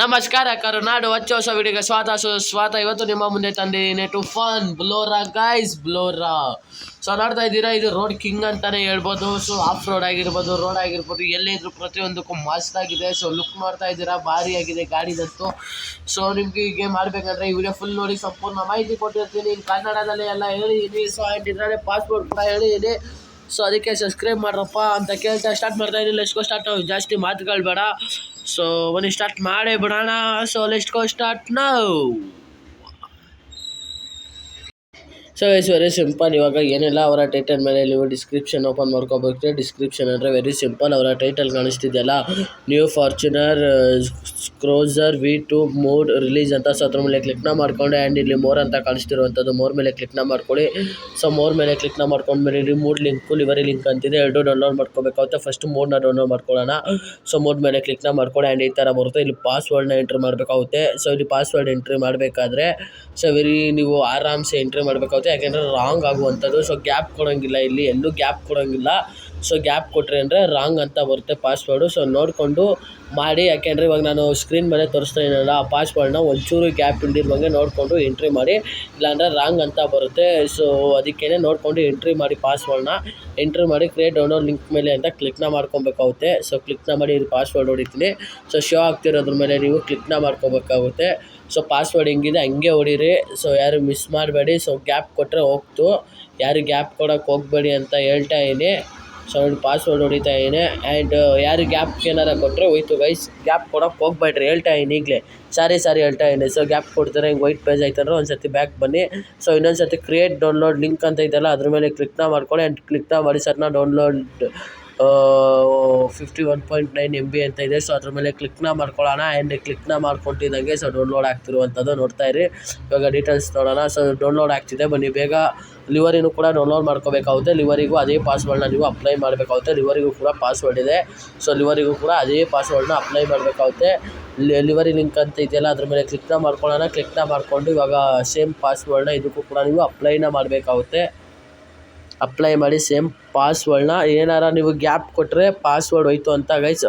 ನಮಸ್ಕಾರ ಕರುನಾಡು ಹೊಚ್ಚ ಹೊಸ ವಿಡಿಯೋಗೆ ಸ್ವಾತ ಸ್ವಾತ ಇವತ್ತು ನಿಮ್ಮ ಮುಂದೆ ತಂದಿದ್ದೀನಿ ಟು ಫನ್, ಬ್ಲೋರಾ ಗೈಸ್ ಬ್ಲೋರಾ. ಸೊ ನೋಡ್ತಾ ಇದ್ದೀರಾ, ಇದು ರೋಡ್ ಕಿಂಗ್ ಅಂತಾನೆ ಹೇಳ್ಬೋದು. ಸೊ ಆಫ್ ರೋಡ್ ಆಗಿರ್ಬೋದು ರೋಡ್ ಆಗಿರ್ಬೋದು ಎಲ್ಲೇ ಇದ್ರು ಪ್ರತಿಯೊಂದಕ್ಕೂ ಮಸ್ತಾಗಿದೆ ಸೊ ಲುಕ್ ಮಾಡ್ತಾ ಇದ್ದೀರಾ, ಭಾರಿ ಆಗಿದೆ ಗಾಡಿದಂತೂ. ಸೊ ನಿಮ್ಗೆ ಈ ಗೇಮ್ ಆಡಬೇಕಂದ್ರೆ ಈ ವಿಡಿಯೋ ಫುಲ್ ನೋಡಿ ಸಂಪೂರ್ಣ ಮಾಹಿತಿ ಕೊಟ್ಟಿರ್ತೀನಿ. ಕನ್ನಡದಲ್ಲೇ ಎಲ್ಲ ಹೇಳಿದ್ದೀನಿ ಸೊ ಆ್ಯಂಡ್ ಪಾಸ್ಪೋರ್ಟ್ ಕೂಡ ಹೇಳಿದ್ದೀನಿ ಸೊ ಅದಕ್ಕೆ ಸಬ್ಸ್ಕ್ರೈಬ್ ಮಾಡ್ರಪ್ಪ ಅಂತ ಕೇಳ್ತಾ ಸ್ಟಾರ್ಟ್ ಮಾಡ್ತಾ ಇದ್ದೀನಿ. ಲೆಸ್ಕೋ ಸ್ಟಾರ್ಟ್ ಜಾಸ್ತಿ ಮಾತುಗಳು ಬೇಡ. ಸೊ ಬನ್ನಿ ಸ್ಟಾರ್ಟ್ ಮಾಡೇ ಬಿಡೋಣ ಸೊ ಲೆಸ್ಕೋ ಸ್ಟಾರ್ಟ್ ನಾವು ಸೊ ಇಟ್ಸ್ ವೆರಿ ಸಿಂಪಲ್ ಇವಾಗ ಏನೆಲ್ಲ, ಅವರ ಟೈಟಲ್ ಮೇಲೆ ನೀವು ಡಿಸ್ಕ್ರಿಪ್ಷನ್ ಓಪನ್ ಮಾಡ್ಕೋಬೇಕು ಡಿಸ್ಕ್ರಿಪ್ಷನ್ ಅಂದರೆ ವೆರಿ ಸಿಂಪಲ್ ಅವರ title ಕಾಣಿಸ್ತಿದೆಯಲ್ಲ? New Fortuner cruiser V two mod release ಅಂತ. ಸೊ ಅದ್ರ ಮೇಲೆ ಕ್ಲಿಕ್ನ ಮಾಡ್ಕೊಂಡು ಆ್ಯಂಡ್ ಇಲ್ಲಿ ಮೋರ್ ಅಂತ ಕಾಣಿಸ್ತಿರುವಂಥದ್ದು ಮೋರ್ ಮೇಲೆ ಕ್ಲಿಕ್ನ ಮಾಡ್ಕೊಳ್ಳಿ. ಸೊ ಮೋರ್ ಮೇಲೆ ಕ್ಲಿಕ್ನ ಮಾಡ್ಕೊಂಡ್ಮೇಲೆ ಮೇಲೆ ಲಿಂಕು ಲಿವರಿ ಲಿಂಕ್ ಅಂತಿದೆ. ಎರಡು ಡೌನ್ಲೋಡ್ ಮಾಡ್ಕೋಬೇಕಾಗುತ್ತೆ. ಫಸ್ಟ್ ಮೋಡ್ನ ಡೌನ್ಲೋಡ್ ಮಾಡ್ಕೊಳ್ಳೋಣ. ಸೊ ಮೋಡ್ ಮೇಲೆ ಕ್ಲಿಕ್ನ ಮಾಡ್ಕೊಳ್ಳಿ ಆ್ಯಂಡ್ ಈ ಥರ ಬರುತ್ತೆ. ಇಲ್ಲಿ ಪಾಸ್ವರ್ಡ್ನ ಎಂಟ್ರಿ ಮಾಡಬೇಕಾಗುತ್ತೆ. ಸೊ ಇಲ್ಲಿ ಪಾಸ್ವರ್ಡ್ ಎಂಟ್ರಿ ಮಾಡಬೇಕಾದ್ರೆ ಸೊ ವೆರಿ ನೀವು ಆರಾಮ್ಸೆ ಎಂಟ್ರಿ ಮಾಡಬೇಕಾಗುತ್ತೆ. ಯಾಕೆಂದರೆ ರಾಂಗ್ ಆಗುವಂಥದ್ದು. ಸೊ ಗ್ಯಾಪ್ ಕೊಡೋಂಗಿಲ್ಲ ಇಲ್ಲಿ. ಎಲ್ಲೂ ಗ್ಯಾಪ್ ಕೊಡೋಂಗಿಲ್ಲ. ಸೊ ಗ್ಯಾಪ್ ಕೊಟ್ಟರೆ ಅಂದರೆ ರಾಂಗ್ ಅಂತ ಬರುತ್ತೆ ಪಾಸ್ವರ್ಡು ಸೊ ನೋಡಿಕೊಂಡು ಮಾಡಿ. ಯಾಕೆಂದರೆ ಇವಾಗ ನಾನು ಸ್ಕ್ರೀನ್ ಮೇಲೆ ತೋರಿಸ್ತಾ ಇದ್ದೀನಲ್ಲ ಆ ಪಾಸ್ವರ್ಡ್ನ ಒಂಚೂರು ಗ್ಯಾಪ್ ಇಲ್ದಿರುವಂಗೆ ನೋಡಿಕೊಂಡು ಎಂಟ್ರಿ ಮಾಡಿ. ಇಲ್ಲಾಂದರೆ ರಾಂಗ್ ಅಂತ ಬರುತ್ತೆ. ಸೊ ಅದಕ್ಕೇ ನೋಡಿಕೊಂಡು ಎಂಟ್ರಿ ಮಾಡಿ ಪಾಸ್ವರ್ಡ್ನ ಎಂಟ್ರಿ ಮಾಡಿ ಕ್ರಿಯೇಟ್ ಡೌನ್ಲೋಡ್ ಲಿಂಕ್ ಮೇಲೆ ಅಂತ ಕ್ಲಿಕ್ನ ಮಾಡ್ಕೊಬೇಕಾಗುತ್ತೆ. ಸೊ ಕ್ಲಿಕ್ನ ಮಾಡಿ ಇದು ಪಾಸ್ವರ್ಡ್ ಹೊಡಿತೀನಿ. ಸೊ ಶೋ ಆಗ್ತಿರೋದ್ರ ಮೇಲೆ ನೀವು ಕ್ಲಿಕ್ನ ಮಾಡ್ಕೋಬೇಕಾಗುತ್ತೆ. ಸೊ ಪಾಸ್ವರ್ಡ್ ಹೆಂಗಿದೆ, ಹಂಗೆ ಹೊಡೀರಿ. ಸೊ ಯಾರು ಮಿಸ್ ಮಾಡಬೇಡಿ. ಸೊ ಗ್ಯಾಪ್ ಕೊಟ್ಟರೆ ಹೋಗ್ತು. ಯಾರು ಗ್ಯಾಪ್ ಕೊಡೋಕ್ಕೆ ಹೋಗಬೇಡಿ ಅಂತ ಹೇಳ್ತಾ ಇದೀನಿ ಸೊ ಪಾಸ್ವರ್ಡ್ ಹೊಡಿತಾ ಇದ್ದೀನಿ. ಆ್ಯಂಡ್ ಯಾರು ಗ್ಯಾಪ್ ಏನಾರ ಕೊಟ್ಟರೆ ಹೋಯ್ತು ಗೈಸ್ ಗ್ಯಾಪ್ ಕೊಡೋಕೆ ಹೋಗ್ಬೇಡ್ರಿ, ಹೇಳ್ತಾ ಇದೀನಿ ಈಗಲೇ. ಸಾರಿ ಸಾರಿ ಹೇಳ್ತಾ ಇದೀನಿ ಸೊ ಗ್ಯಾಪ್ ಕೊಡ್ತಾರೆ, ಹಿಂಗೆ ವೈಟ್ ಪೇಜ್ ಆಯ್ತಂದ್ರೆ ಒಂದು ಸರ್ತಿ ಬ್ಯಾಕ್ ಬನ್ನಿ. ಸೊ ಇನ್ನೊಂದು ಸರ್ತಿ ಕ್ರಿಯೇಟ್ ಡೌನ್ಲೋಡ್ ಲಿಂಕ್ ಅಂತ ಇದೆಯಲ್ಲ, ಅದ್ರ ಮೇಲೆ ಕ್ಲಿಕ್ನ ಮಾಡ್ಕೊಳ್ಳಿ. ಆ್ಯಂಡ್ ಕ್ಲಿಕ್ನ ಮಾಡಿ ಸರ್ನ download fifty one point nine M B ಅಂತ ಇದೆ. ಸೊ ಅದ್ರ ಮೇಲೆ ಕ್ಲಿಕ್ನ ಮಾಡ್ಕೊಳ್ಳೋಣ. ಆ್ಯಂಡ್ ಕ್ಲಿಕ್ನ ಮಾಡ್ಕೊಟ್ಟಿದ್ದಂಗೆ ಸೊ ಡೌನ್ಲೋಡ್ ಆಗ್ತಿರುವಂಥದ್ದು ನೋಡ್ತಾ ಇರಿ. ಇವಾಗ ಡೀಟೇಲ್ಸ್ ನೋಡೋಣ. ಸೊ ಡೌನ್ಲೋಡ್ ಆಗ್ತಿದೆ. ಬನ್ನಿ, ಬೇಗ ಲಿವರಿನೂ ಕೂಡ ಡೌನ್ಲೋಡ್ ಮಾಡ್ಕೋಬೇಕಾಗುತ್ತೆ. ಲಿವರಿಗೂ ಅದೇ ಪಾಸ್ವರ್ಡ್ನ ನೀವು ಅಪ್ಲೈ ಮಾಡಬೇಕಾಗುತ್ತೆ. ಲಿವರಿಗೂ ಕೂಡ ಪಾಸ್ವರ್ಡ್ ಇದೆ. ಸೊ, ಲಿವರಿಗೂ ಕೂಡ ಅದೇ ಪಾಸ್ವರ್ಡ್ನ ಅಪ್ಲೈ ಮಾಡಬೇಕಾಗುತ್ತೆ. ಲಿವರಿ ಲಿಂಕ್ ಅಂತ ಇದೆಯಲ್ಲ, ಅದ್ರ ಮೇಲೆ ಕ್ಲಿಕ್ನ ಮಾಡ್ಕೊಳ್ಳೋಣ. ಕ್ಲಿಕ್ನ ಮಾಡಿಕೊಂಡು ಇವಾಗ ಸೇಮ್ ಪಾಸ್ವರ್ಡ್ನ ಇದಕ್ಕೂ ಕೂಡ ನೀವು ಅಪ್ಲೈನ ಮಾಡಬೇಕಾಗುತ್ತೆ. ಅಪ್ಲೈ ಮಾಡಿ ಸೇಮ್ ಪಾಸ್ವರ್ಡ್ನ ಏನಾರ ನೀವು ಗ್ಯಾಪ್ ಕೊಟ್ಟರೆ ಪಾಸ್ವರ್ಡ್ ಹೋಯ್ತು ಅಂತ ಗೈಸ್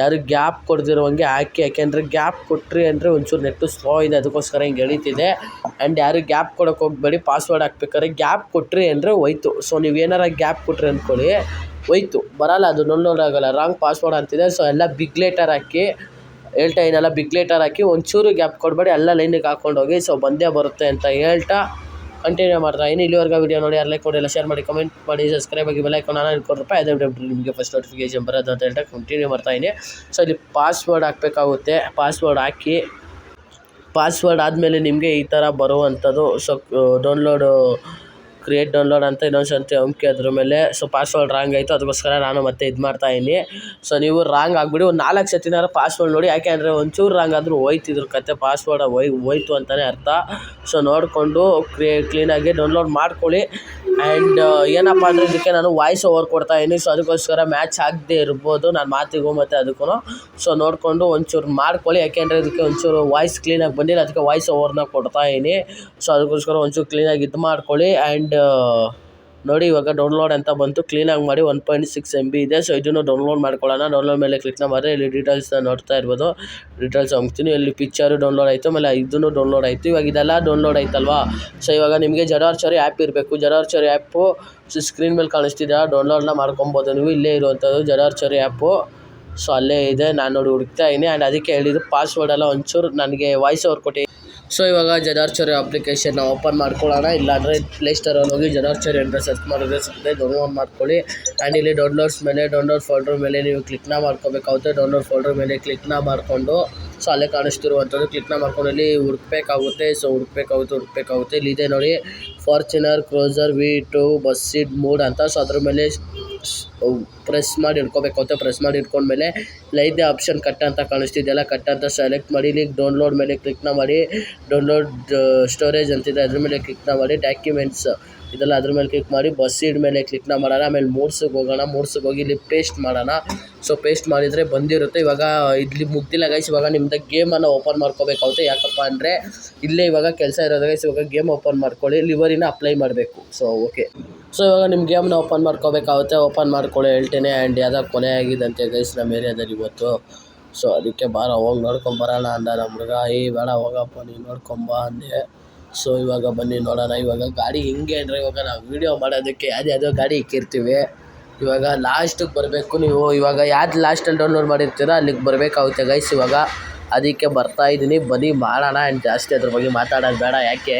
ಯಾರು ಗ್ಯಾಪ್ ಕೊಡ್ದಿರೋವಂಗೆ ಹಾಕಿ ಯಾಕೆಂದರೆ ಗ್ಯಾಪ್ ಕೊಟ್ರಿ ಅಂದರೆ ಒಂಚೂರು ನೆಟ್ಟು ಸ್ಲೋ ಇದೆ, ಅದಕ್ಕೋಸ್ಕರ ಹಿಂಗೆ ಎಳೀತಿದೆ. ಆ್ಯಂಡ್ ಯಾರು ಗ್ಯಾಪ್ ಕೊಡೋಕೆ ಹೋಗಬೇಡಿ ಪಾಸ್ವರ್ಡ್ ಹಾಕ್ಬೇಕಾದ್ರೆ ಗ್ಯಾಪ್ ಕೊಟ್ರಿ ಅಂದರೆ ಹೋಯ್ತು. ಸೊ ನೀವು ಏನಾರ ಗ್ಯಾಪ್ ಕೊಟ್ರಿ ಅಂದ್ಕೊಳ್ಳಿ ಹೋಯ್ತು. ಬರಲ್ಲ ಅದು ಡೌನ್ಲೋಡ್ ಆಗೋಲ್ಲ. ರಾಂಗ್ ಪಾಸ್ವರ್ಡ್ ಅಂತಿದೆ. ಸೊ ಎಲ್ಲ ಬಿಗ್ ಲೇಟರ್ ಹಾಕಿ, ಹೇಳ್ತಾ ಇದನ್ನೆಲ್ಲ ಬಿಗ್ ಲೇಟರ್ ಹಾಕಿ, ಒಂಚೂರು ಗ್ಯಾಪ್ ಕೊಡಬೇಡಿ, ಎಲ್ಲ ಲೈನಿಗೆ ಹಾಕ್ಕೊಂಡೋಗಿ ಸೊ ಬಂದೇ ಬರುತ್ತೆ ಅಂತ ಹೇಳ್ತಾ ಕಂಟಿನ್ಯೂ ಮಾಡ್ತಾ ಇನ್ನು ಇಲ್ಲಿವರೆಗೂ ವೀಡಿಯೋ ನೋಡಿ, ಯಾರು ಲೈಕ್ ಕೊಡಿ ಎಲ್ಲ ಶೇರ್ ಮಾಡಿ ಕಮೆಂಟ್ ಮಾಡಿ ಸಬ್ಸ್ಕ್ರೈಬ್ ಆಗಿ ಬೆಲ್ ಐಕಾನ್ ಇಟ್ಕೊಂಡು ರೂಪಾಯಿ ಅದೇ ನಿಮಗೆ ಫಸ್ಟ್ ನೋಟಿಫಿಕೇಷನ್ ಬರೋದು ಅಂತ ಹೇಳ್ತಾ ಕಂಟಿನ್ಯೂ ಮಾಡ್ತಾ ಇದ್ದೀನಿ. ಸೊ ಇಲ್ಲಿ ಪಾಸ್ವರ್ಡ್ ಹಾಕಬೇಕಾಗುತ್ತೆ. ಪಾಸ್ವರ್ಡ್ ಹಾಕಿ ಪಾಸ್ವರ್ಡ್ ಆದಮೇಲೆ ನಿಮಗೆ ಈ ಥರ ಬರುವಂಥದ್ದು ಸೊ ಡೌನ್ಲೋಡು ಕ್ರಿಯೇಟ್ ಡೌನ್ಲೋಡ್ ಅಂತ ಇನ್ನೊಂದು ಸರ್ತಿ ಅಂಕಿ ಅದ್ರ ಮೇಲೆ. ಸೊ ಪಾಸ್ವರ್ಡ್ ರಾಂಗ್ ಆಯಿತು, ಅದಕ್ಕೋಸ್ಕರ ನಾನು ಮತ್ತೆ ಇದು ಮಾಡ್ತಾ ಇದ್ದೀನಿ. ಸೊ ನೀವು ರಾಂಗ್ ಆಗಿಬಿಡಿ. ಒಂದು ನಾಲ್ಕು ಸತಿನಾರ ಪಾಸ್ವರ್ಡ್ ನೋಡಿ, ಯಾಕೆ ಅಂದರೆ ಒಂಚೂರು ರಾಂಗ್ ಆದರೂ ಹೋಯ್ತು ಇದ್ರ ಕತೆ ಪಾಸ್ವರ್ಡ್ ಹೋಯ್ ಹೋಯ್ತು ಅಂತಲೇ ಅರ್ಥ. ಸೊ ನೋಡಿಕೊಂಡು ಕ್ರಿಯೇ ಕ್ಲೀನಾಗಿ ಡೌನ್ಲೋಡ್ ಮಾಡ್ಕೊಳ್ಳಿ. ಆ್ಯಂಡ್ ಏನಪ್ಪ ಅಂದರೆ ಇದಕ್ಕೆ ನಾನು ವಾಯ್ಸ್ ಓವರ್ ಕೊಡ್ತಾ ಇದ್ದೀನಿ. ಸೊ ಅದಕ್ಕೋಸ್ಕರ ಮ್ಯಾಚ್ ಆಗದೆ ಇರ್ಬೋದು. ನಾನು ಮಾತಿಗೂ ಮತ್ತು ಅದಕ್ಕೂ ಸೊ ನೋಡಿಕೊಂಡು ಒಂಚೂರು ಮಾಡ್ಕೊಳ್ಳಿ. ಯಾಕೆಂದರೆ ಇದಕ್ಕೆ ಒಂಚೂರು ವಾಯ್ಸ್ ಕ್ಲೀನಾಗಿ ಬಂದಿಲ್ಲ. ಅದಕ್ಕೆ ವಾಯ್ಸ್ ಓವರ್ನ ಕೊಡ್ತಾ ಇದ್ದೀನಿ. ಸೊ ಅದಕ್ಕೋಸ್ಕರ ಒಂಚೂರು ಕ್ಲೀನಾಗಿ ಇದು ಮಾಡ್ಕೊಳ್ಳಿ. ಆ್ಯಂಡ್ ನೋಡಿ ಇವಾಗ ಡೌನ್ಲೋಡ್ ಅಂತ ಬಂತು. ಕ್ಲೀನಾಗಿ ಮಾಡಿ one point six M B ಇದೆ. ಸೊ ಇದನ್ನು ಡೌನ್ಲೋಡ್ ಮಾಡ್ಕೊಳ್ಳೋಣ. ಡೌನ್ಲೋಡ್ ಮೇಲೆ ಕ್ಲಿಕ್ನ ಮಾಡಿ ಇಲ್ಲಿ ಡೀಟೇಲ್ಸ್ನ ನೋಡ್ತಾ ಇರ್ಬೋದು. ಡೀಟೇಲ್ಸ್ ಹೋಗ್ತೀನಿ ಇಲ್ಲಿ ಪಿಕ್ಚರು ಡೌನ್ಲೋಡ್ ಆಯಿತು. ಆಮೇಲೆ ಇದನ್ನು ಡೌನ್ಲೋಡ್ ಆಯಿತು. ಇವಾಗ ಇದೆಲ್ಲ ಡೌನ್ಲೋಡ್ ಆಯ್ತಲ್ವಾ? ಸೊ ಇವಾಗ ನಿಮಗೆ ಜಡಾರ್ಚರಿ ಆ್ಯಪ್ ಇರಬೇಕು. ಜಡಾರ್ಚರಿ ಆ್ಯಪು ಸ್ಕ್ರೀನ್ ಮೇಲೆ ಕಾಣಿಸ್ತಿದೆ ಡೌನ್ಲೋಡ್ನ ಮಾಡ್ಕೊಬೋದು ನೀವು. ಇಲ್ಲೇ ಇರುವಂಥದ್ದು ಜಡಾರ್ಚರಿ ಆ್ಯಪು ಸೊ ಅಲ್ಲೇ ಇದೆ. ನಾನು ನೋಡಿ ಹುಡುಕ್ತಾ ಇದ್ದೀನಿ ಆ್ಯಂಡ್ ಅದಕ್ಕೆ ಹೇಳಿದ್ರು ಪಾಸ್ವರ್ಡ್ ಎಲ್ಲ ಒಂಚೂರು ನನಗೆ ವಾಯ್ಸ್ ಓವರ್ ಕೊಟ್ಟು ಸೊ ಇವಾಗ ಜಡಾರ್ಚರಿ ಅಪ್ಲಿಕೇಶನ್ನ ಓಪನ್ ಮಾಡ್ಕೊಳ್ಳೋಣ. ಇಲ್ಲಾಂದರೆ ಪ್ಲೇಸ್ಟೋರಲ್ಲಿ ಹೋಗಿ ಜಡಾರ್ಚರಿ ಅಂತ ಸರ್ಚ್ ಮಾಡಿದ್ರೆ ಸಿಗುತ್ತೆ. ಡೌನ್ಲೋಡ್ ಮಾಡ್ಕೊಳ್ಳಿ. ಆ್ಯಂಡ್ ಇಲ್ಲಿ ಡೌನ್ಲೋಡ್ಸ್ ಮೇಲೆ ಡೌನ್ಲೋಡ್ ಫೋಲ್ಡ್ರ್ ಮೇಲೆ ನೀವು ಕ್ಲಿಕ್ನ ಮಾಡ್ಕೋಬೇಕಾಗುತ್ತೆ. ಡೌನ್ಲೋಡ್ ಫೋಲ್ಡ್ರ್ ಮೇಲೆ ಕ್ಲಿಕ್ನ ಮಾಡಿಕೊಂಡು ಸೊ ಅಲ್ಲೇ ಕಾಣಿಸ್ತಿರುವಂಥದ್ದು ಕ್ಲಿಕ್ನ ಮಾಡ್ಕೊಂಡು ಇಲ್ಲಿ ಹುಡುಕ್ಬೇಕಾಗುತ್ತೆ. ಸೊ ಹುಡುಕ್ಬೇಕಾಗುತ್ತೆ ಹುಡುಕ್ಬೇಕಾಗುತ್ತೆ. ಇಲ್ಲಿದೆ ನೋಡಿ Fortuner cruiser V two BUSSID mod ಅಂತ. ಸೊ ಅದ್ರ ಮೇಲೆ ಪ್ರೆಸ್ ಮಾಡಿ ಹಿಡ್ಕೋಬೇಕಾಗುತ್ತೆ ಪ್ರೆಸ್ ಮಾಡಿ ಹಿಡ್ಕೊಂಡ್ಮೇಲೆ ಲೈದೆ ಆಪ್ಷನ್ ಕಟ್ ಅಂತ ಕಾಣಿಸ್ತಿದೆಯಲ್ಲ ಕಟ್ ಅಂತ ಸೆಲೆಕ್ಟ್ ಮಾಡಿ ಇಲ್ಲಿ ಡೌನ್ಲೋಡ್ ಮೇಲೆ ಕ್ಲಿಕ್ನ ಮಾಡಿ ಡೌನ್ಲೋಡ್ ಸ್ಟೋರೇಜ್ ಅಂತಿದೆ. ಅದ್ರ ಮೇಲೆ ಕ್ಲಿಕ್ನ ಮಾಡಿ ಡಾಕ್ಯುಮೆಂಟ್ಸ್ ಇದೆಲ್ಲ ಅದ್ರ ಮೇಲೆ ಕ್ಲಿಕ್ ಮಾಡಿ ಬಸ್ ಸೀಡ್ ಮೇಲೆ ಕ್ಲಿಕ್ನ ಮಾಡೋಣ. ಆಮೇಲೆ ಮೂಡ್ಸಿಗೆ ಹೋಗೋಣ. ಮೂಡ್ಸಿಗೆ ಹೋಗಿ ಇಲ್ಲಿ ಪೇಸ್ಟ್ ಮಾಡೋಣ. ಸೊ ಪೇಸ್ಟ್ ಮಾಡಿದರೆ ಬಂದಿರುತ್ತೆ. ಇವಾಗ ಇಲ್ಲಿ ಮುಗ್ದಿಲ್ಲ ಗೈಸ್ ಇವಾಗ ನಿಮ್ದು ಗೇಮನ್ನು ಓಪನ್ ಮಾಡ್ಕೋಬೇಕಾಗುತ್ತೆ ಯಾಕಪ್ಪ ಅಂದರೆ ಇಲ್ಲೇ ಇವಾಗ ಕೆಲಸ ಇರೋದು ಗೈಸ್ ಇವಾಗ ಗೇಮ್ ಓಪನ್ ಮಾಡ್ಕೊಳ್ಳಿ. ಲಿವರಿನ ಅಪ್ಲೈ ಮಾಡಬೇಕು. ಸೊ ಓಕೆ ಸೊ ಇವಾಗ ನಿಮ್ಮ ಗೇಮ್ನ ಓಪನ್ ಮಾಡ್ಕೋಬೇಕಾಗುತ್ತೆ. ಓಪನ್ ಮಾಡ್ಕೊಳ್ಳಿ ಹೇಳ್ತೇನೆ ಆ್ಯಂಡ್ ಯಾವ್ದೋ ಕೊನೆ ಆಗಿದಂತೆ ಗೈಸ್ ನಮ್ಮ ಏರಿಯಾದಲ್ಲಿ ಇವತ್ತು. ಸೊ ಅದಕ್ಕೆ ಬಾರ ಹೋಗಿ ನೋಡ್ಕೊಂಬರೋಣ ಅಂದ ನಮ್ಮ ಹುಡುಗ. ಏ, ಬೇಡ, ಹೋಗಪ್ಪ, ನೀನು ನೋಡ್ಕೊಂಬಾ ಅಂದೆ. ಸೊ ಇವಾಗ ಬನ್ನಿ ನೋಡೋಣ. ಇವಾಗ ಗಾಡಿ ಹಿಂಗೆ ಅಂದರೆ ಇವಾಗ ನಾವು ವೀಡಿಯೋ ಮಾಡೋದಕ್ಕೆ ಯಾವ್ದು ಯಾವುದೋ ಗಾಡಿ ಇಕ್ಕಿರ್ತೀವಿ. ಇವಾಗ ಲಾಸ್ಟಿಗೆ ಬರಬೇಕು ನೀವು. ಇವಾಗ ಯಾವ್ದು ಲಾಸ್ಟಲ್ಲಿ ಡೌನ್ಲೋಡ್ ಮಾಡಿರ್ತೀರೋ ಅಲ್ಲಿಗೆ ಬರಬೇಕಾಗುತ್ತೆ ಗೈಸ್ ಇವಾಗ. ಅದಕ್ಕೆ ಬರ್ತಾ ಇದ್ದೀನಿ ಬನ್ನಿ ಮಾಡೋಣ ಆ್ಯಂಡ್ ಜಾಸ್ತಿ ಅದ್ರ ಬಗ್ಗೆ ಮಾತಾಡೋದು ಬೇಡ. ಯಾಕೆ?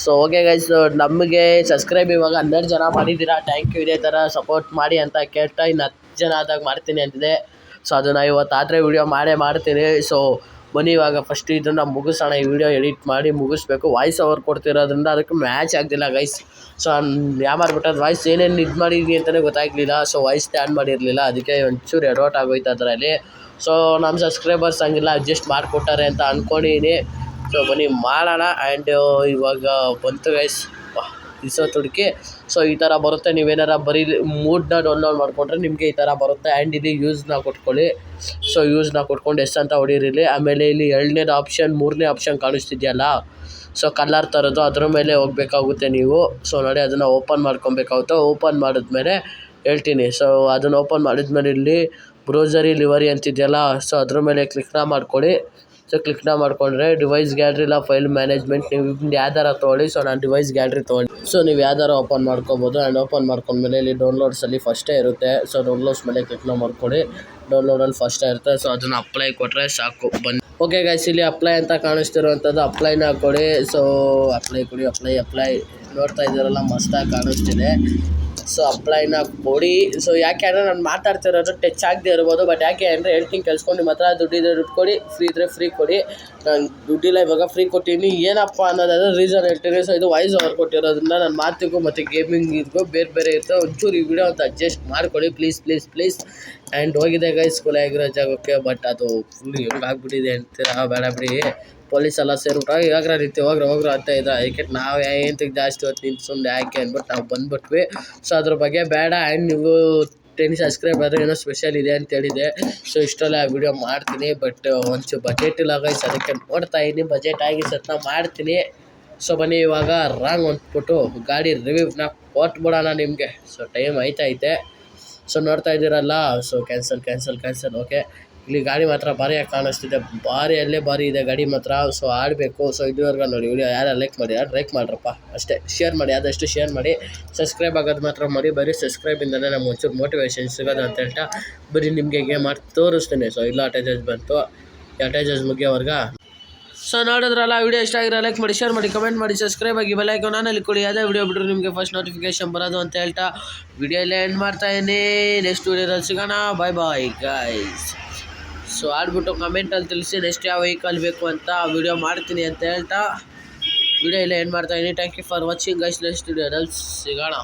ಸೊ ಓಕೆ ಗೈಸ್ ನಮಗೆ ಸಬ್ಸ್ಕ್ರೈಬ್ ಇವಾಗ ಹನ್ನೆರಡು ಜನ ಮಾಡಿದ್ದೀರಾ. ಥ್ಯಾಂಕ್ ಯು ಇದೇ ಥರ ಸಪೋರ್ಟ್ ಮಾಡಿ ಅಂತ ಕೇಳ್ತಾ ಇನ್ನು ಹತ್ತು ಜನ ಆದಾಗ ಮಾಡ್ತೀನಿ ಅಂತಿದೆ. ಸೊ ಅದನ್ನು ಇವತ್ತು ಆದರೆ ವೀಡಿಯೋ ಮಾಡೇ ಮಾಡ್ತೀನಿ. ಸೊ ಬನ್ನಿ ಇವಾಗ ಫಸ್ಟ್ ಇದನ್ನು ಮುಗಿಸೋಣ. ಈ ವಿಡಿಯೋ ಎಡಿಟ್ ಮಾಡಿ ಮುಗಿಸ್ಬೇಕು. ವಾಯ್ಸ್ ಓವರ್ ಕೊಡ್ತಿರೋದ್ರಿಂದ ಅದಕ್ಕೆ ಮ್ಯಾಚ್ ಆಗ್ತಿಲ್ಲ ಗೈಸ್ ಸೊ ಯಾಮಾರ್ಬಿಟ್ಟದ್ದು ವಾಯ್ಸ್ ಏನೇನು ಇದು ಮಾಡಿದ್ವಿ ಅಂತಲೇ ಗೊತ್ತಾಗಲಿಲ್ಲ. ಸೊ ವಾಯ್ಸ್ ಆನ್ ಮಾಡಿರಲಿಲ್ಲ. ಅದಕ್ಕೆ ಒಂಚೂರು ಎಡವಟ್ ಆಗೋಯ್ತು ಅದರಲ್ಲಿ. ಸೊ ನಮ್ಮ ಸಬ್ಸ್ಕ್ರೈಬರ್ಸ್ ಹಂಗಿಲ್ಲ ಅಡ್ಜಸ್ಟ್ ಮಾಡಿಕೊಟ್ಟಾರೆ ಅಂತ ಅಂದ್ಕೊಂಡಿದ್ದೀನಿ ಸೊ ಬನ್ನಿ, ಮಾಡೋಣ. ಆ್ಯಂಡ್ ಇವಾಗ ಬಂತು ಗೈಸ್ ಇಸೋ ತುಡುಕಿ. ಸೊ ಈ ಥರ ಬರುತ್ತೆ. ನೀವೇನಾರ ಬರೀ ಮೂಡ್ನ ಡೌನ್ಲೋಡ್ ಮಾಡಿಕೊಂಡ್ರೆ ನಿಮಗೆ ಈ ಥರ ಬರುತ್ತೆ. ಆ್ಯಂಡ್ ಇಲ್ಲಿ ಯೂಸ್ನ ಕೊಟ್ಕೊಳ್ಳಿ. ಸೊ ಯೂಸ್ನ ಕೊಟ್ಕೊಂಡು ಎಷ್ಟು ಅಂತ ಹೊಡೀರಿಲಿ ಆಮೇಲೆ ಇಲ್ಲಿ ಎರಡನೇದು ಆಪ್ಷನ್ ಮೂರನೇ ಆಪ್ಷನ್ ಕಾಣಿಸ್ತಿದೆಯಲ್ಲ? ಸೊ ಕಲರ್ ಥರದ್ದು ಅದ್ರ ಮೇಲೆ ಹೋಗಬೇಕಾಗುತ್ತೆ ನೀವು. ಸೊ ನೋಡಿ, ಅದನ್ನು ಓಪನ್ ಮಾಡ್ಕೊಬೇಕಾಗುತ್ತೆ. ಓಪನ್ ಮಾಡಿದ್ಮೇಲೆ ಹೇಳ್ತೀನಿ. ಸೊ ಅದನ್ನು ಓಪನ್ ಮಾಡಿದ್ಮೇಲೆ ಇಲ್ಲಿ ಬ್ರೌಸರಿ ಲಿವರಿ ಅಂತಿದೆಯಲ್ಲ? ಸೊ ಅದ್ರ ಮೇಲೆ ಕ್ಲಿಕ್ನ ಮಾಡ್ಕೊಳ್ಳಿ. ಸೊ ಕ್ಲಿಕ್ನ ಮಾಡಿಕೊಂಡ್ರೆ ಡಿವೈಸ್ ಗ್ಯಾಲ್ರಿ ಇಲ್ಲ ಫೈಲ್ ಮ್ಯಾನೇಜ್ಮೆಂಟ್ ನೀವು ಯಾವ್ದಾರ ತೊಗೊಳ್ಳಿ ಸೊ ನಾನು ಡಿವೈಸ್ ಗ್ಯಾಲ್ರಿ ತೊಗೊಂಡು ಸೊ ನೀವು ಯಾವ್ದಾರ ಓಪನ್ ಮಾಡ್ಕೊಬೋದು ಆ್ಯಂಡ್ ಓಪನ್ ಮಾಡ್ಕೊಂಡ್ಮೇಲೆ ಇಲ್ಲಿ ಡೌನ್ಲೋಡ್ಸಲ್ಲಿ ಫಸ್ಟೇ ಇರುತ್ತೆ ಸೊ ಡೌನ್ಲೋಡ್ಸ್ ಮೇಲೆ ಕ್ಲಿಕ್ನ ಮಾಡ್ಕೊಳ್ಳಿ ಡೌನ್ಲೋಡಲ್ಲಿ ಫಸ್ಟೇ ಇರುತ್ತೆ ಸೊ ಅದನ್ನು ಅಪ್ಲೈ ಕೊಟ್ಟರೆ ಸಾಕು ಬಂದು ಓಕೆ ಗೈಸ್ ಇಲ್ಲಿ ಅಪ್ಲೈ ಅಂತ ಕಾಣಿಸ್ತಿರುವಂಥದ್ದು ಅಪ್ಲೈನ ಕೊಡಿ ಸೊ ಅಪ್ಲೈ ಕೊಡಿ ಅಪ್ಲೈ ಅಪ್ಲೈ ನೋಡ್ತಾ ಇದ್ದೀರಲ್ಲ, ಮಸ್ತಾಗಿ ಕಾಣಿಸ್ತಿದೆ. ಸೊ ಅಪ್ಲೈನ ಕೊಡಿ. ಸೊ ಯಾಕೆ ಅಂದರೆ ನಾನು ಮಾತಾಡ್ತಿರೋದು ಟಚ್ ಆಗದೆ ಇರ್ಬೋದು ಬಟ್ ಯಾಕೆ ಅಂದರೆ ಹೇಳ್ತೀನಿ ಕೆಲ್ಸ್ಕೊಂಡು ನಿಮ್ಮ ಹತ್ರ ದುಡ್ಡಿದ್ರೆ ದುಡ್ಡು ಕೊಡಿ ಫ್ರೀ ಇದ್ದರೆ ಫ್ರೀ ಕೊಡಿ. ನಾನು ದುಡ್ಡಿಲ್ಲ ಇವಾಗ ಫ್ರೀ ಕೊಟ್ಟಿನಿ. ಏನಪ್ಪ ಅನ್ನೋದಾದ್ರೆ ರೀಸನ್ ಹೇಳ್ತೀನಿ. ಸೊ ಇದು ವಾಯ್ಸ್ ಓವರ್ ಕೊಟ್ಟಿರೋದ್ರಿಂದ ನನ್ನ ಮಾತಿಗೂ ಮತ್ತು ಗೇಮಿಂಗ್ ಇದಕ್ಕೂ ಬೇರೆ ಬೇರೆ ಇರ್ತವೆ. ಒಂಚೂರು ಈ ವಿಡಿಯೋ ಅಂತ ಅಡ್ಜಸ್ಟ್ ಮಾಡ್ಕೊಳ್ಳಿ. ಪ್ಲೀಸ್ ಪ್ಲೀಸ್ ಪ್ಲೀಸ್ ಆ್ಯಂಡ್ ಹೋಗಿದೆ ಗೈಸ್ ಸ್ಕೂಲ್ ಆಗಿರೋ ಜಾಗಕ್ಕೆ ಬಟ್ ಅದು ಫುಲ್ ಹೆಂಗಾಗ್ಬಿಟ್ಟಿದೆ ಅಂತೀರಾ? ಬೇಡ ಬಿಡಿ. ಪೊಲೀಸ್ ಎಲ್ಲ ಸೇರ್ಬಿಟ್ಟು ಇವಾಗ ರೀತಿ ಹೋಗ್ರ ಹೋಗ್ರ ಅಂತ ಇದ್ರ. ಅದಕ್ಕೆ ನಾವು ಏನಂತಕ್ಕೆ ಜಾಸ್ತಿ ಹೊತ್ತು ನಿಂತು ಸುಮ್ಮನೆ ಯಾಕೆ ಅಂದ್ಬಿಟ್ಟು ನಾವು ಬಂದ್ಬಿಟ್ವಿ. ಸೊ ಅದ್ರ ಬಗ್ಗೆ ಬೇಡ ಆ್ಯಂಡ್ ನೀವು ಟೆನ್ ಸಬ್ಸ್ಕ್ರೈಬ್ ಆದರೆ ಏನೋ ಸ್ಪೆಷಲ್ ಇದೆ ಅಂತ ಹೇಳಿದೆ. ಸೊ ಇಷ್ಟೊಲ್ಲ ವಿಡಿಯೋ ಮಾಡ್ತೀನಿ ಬಟ್ ಒಂಚೂರು ಬಜೆಟ್ ಇಲ್ಲ ಗೈಸ್ ಅದಕ್ಕೆ ನೋಡ್ತಾ ಇದ್ದೀನಿ. ಬಜೆಟ್ ಆಗಿ ಸತ್ತ ಮಾಡ್ತೀನಿ. ಸೊ ಬನ್ನಿ, ಇವಾಗ ರಾಂಗ್ ಅಂದ್ಬಿಟ್ಟು ಗಾಡಿ ರಿವ್ಯೂನ ಕೊಟ್ಬಿಡೋಣ ನಿಮಗೆ. ಸೊ ಟೈಮ್ ಆಯ್ತಾ ಐತೈತೆ ಸೊ ನೋಡ್ತಾ ಇದ್ದೀರಲ್ಲ so cancel cancel cancel okay ಇಲ್ಲಿ ಗಾಡಿ ಮಾತ್ರ ಭಾರಿಯಾಗಿ ಕಾಣಿಸ್ತಿದೆ. ಭಾರಿ ಅಲ್ಲೇ ಭಾರಿ ಇದೆ ಗಾಡಿ ಮಾತ್ರ. ಸೊ ಆಡಬೇಕು. ಸೊ ಇದುವರೆಗೂ ನೋಡಿ ವಿಡಿಯೋ ಯಾರು ಲೈಕ್ ಮಾಡಿ ಯಾರು ಲೈಕ್ ಮಾಡ್ರಪ್ಪ. ಅಷ್ಟೇ ಶೇರ್ ಮಾಡಿ. ಆದಷ್ಟು ಶೇರ್ ಮಾಡಿ. ಸಬ್ಸ್ಕ್ರೈಬ್ ಆಗೋದು ಮಾತ್ರ ಮಾಡಿ ಬರೀ ಸಬ್ಸ್ಕ್ರೈಬಿಂದಲೇ ನಮ್ಮ ಒಂಚೂರು ಮೋಟಿವೇಶನ್ ಸಿಗೋದು ಅಂತ ಹೇಳ್ತಾ ಬರೀ ನಿಮಗೆ ಗೇಮ್ ಮಾಡಿ ತೋರಿಸ್ತೀನಿ. ಸೊ ಇಲ್ಲ ಅಟ್ಯಾಚಸ್ ಬಂತು. ಅಟೈಜಸ್ ಮುಗಿಯೋವರ್ಗ. ಸೊ ನೋಡಿದ್ರಲ್ಲ ವಿಡಿಯೋ ಇಷ್ಟ ಆಗಿರೋ ಲೈಕ್ ಮಾಡಿ ಶೇರ್ ಮಾಡಿ ಕಮೆಂಟ್ ಮಾಡಿ ಸಬ್ಸ್ಕ್ರೈಬ್ ಆಗಿ ಬೆಲ್ ನಾನಲ್ಲಿ ಕೊಡಿ. ಅದೇ ವಿಡಿಯೋ ಬಿಟ್ಟರು ನಿಮಗೆ ಫಸ್ಟ್ ನೋಟಿಫಿಕೇಶನ್ ಬರೋದು ಅಂತ ಹೇಳ್ತಾ ವಿಡಿಯೋ ಎಲ್ಲ ಎಂಡ್ ಮಾಡ್ತಾ ಇದ್ದೀನಿ. ನೆಕ್ಸ್ಟ್ ವಿಡಿಯೋದಲ್ಲಿ ಸಿಗೋಣ. ಬಾಯ್ ಬಾಯ್ ಗೈಸ್ ಸೊ ಆಡ್ಬಿಟ್ಟು ಕಮೆಂಟಲ್ಲಿ ತಿಳಿಸಿ ನೆಕ್ಸ್ಟ್ ಯಾವ ವೆಹಿಕಲ್ ಬೇಕು ಅಂತ ವಿಡಿಯೋ ಮಾಡ್ತೀನಿ ಅಂತ ಹೇಳ್ತಾ. ವಿಡಿಯೋ ಇಲ್ಲ ಎಂಡ್ ಮಾಡ್ತಾ? ಇದ್ದೀನಿ thank you for watching guys next ವಿಡಿಯೋದಲ್ಲಿ ಸಿಗೋಣ.